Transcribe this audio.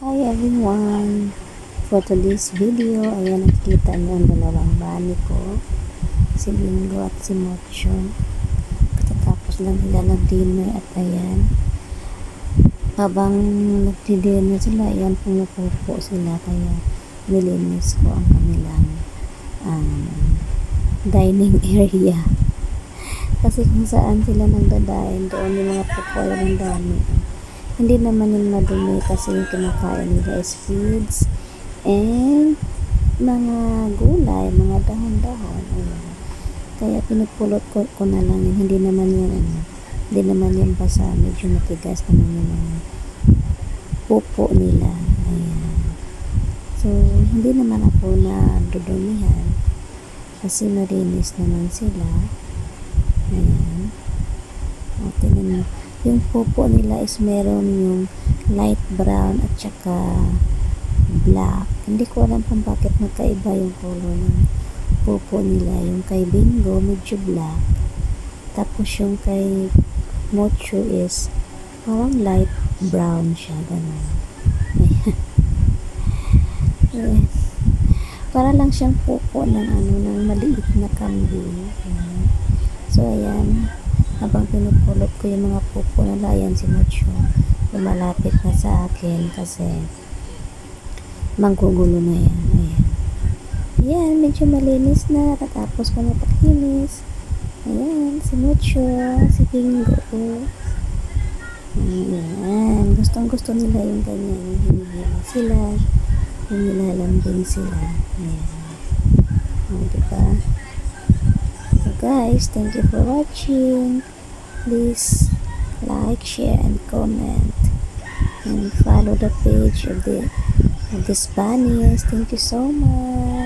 Hi everyone! For today's video, ayan nakikita niyo ang dalawang bani ko. Si Bingo at si Mocho. Katatapos lang nila nag-dinner at ayan. Habang nagdi-dinner sila, ayan pumupupo sila kaya nilinis ko ang kanilang um, dining area. Kasi kung saan sila nagdadain, doon yung mga pupo yung dami. Hindi naman yung madumi kasi yung kinakain nila is feeds and mga gulay, mga dahon-dahon. Kaya pinupulot ko, ko na lang yun. Hindi naman yan ano, hindi naman yan basa. Medyo matigas naman yung mga pupo nila. Ayan. So, hindi naman ako na dudumihan kasi malinis naman sila. Ayan. Tingnan mo. Yung pupo nila is meron yung light brown at saka black. Hindi ko alam kung bakit magkaiba yung color ng pupo nila. Yung kay Bingo, medyo black. Tapos yung kay Mocho is parang light brown siya. Ganun. Ayan. Para lang siyang pupo ng ano, ng maliit na kambing. So, ayan habang pinupulot ko yung mga pupo na layan si Mocho lumalapit na sa akin kasi manggugulo na yan. Ayan. Ayan medyo malinis na. Tatapos ko na paglinis ayan si Mocho si Bingo. Ayan gustong gusto nila yung ganyan. Hinihila sila. Yung nilalambing sila. Ayan guys, thank you for watching. Please like, share, and comment. And follow the page of the of this bunnies. Thank you so much.